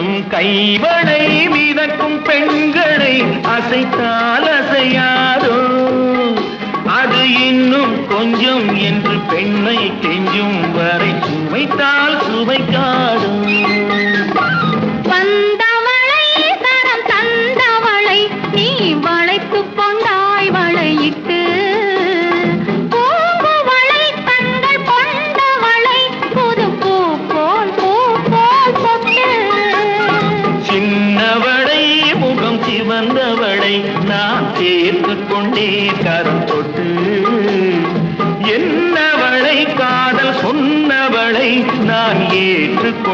மிதக்கும் கைவனை மிதக்கும் பெண்களை அசைத்தால் அசையாதோ? அது இன்னும் கொஞ்சம் என்று பெண்ணை கெஞ்சும் வரை சுமைத்தால் சுமைக்காடும் வந்தவளை தரம் தந்தவளை நீ வளைத்து கொண்டாய் வளையிட்டு வந்தவளை நான் சேர்த்து கொண்டே கரம் தொட்டு. என்னவளை காதல் சொன்னவளை நான் ஏற்றுக்கொண்டு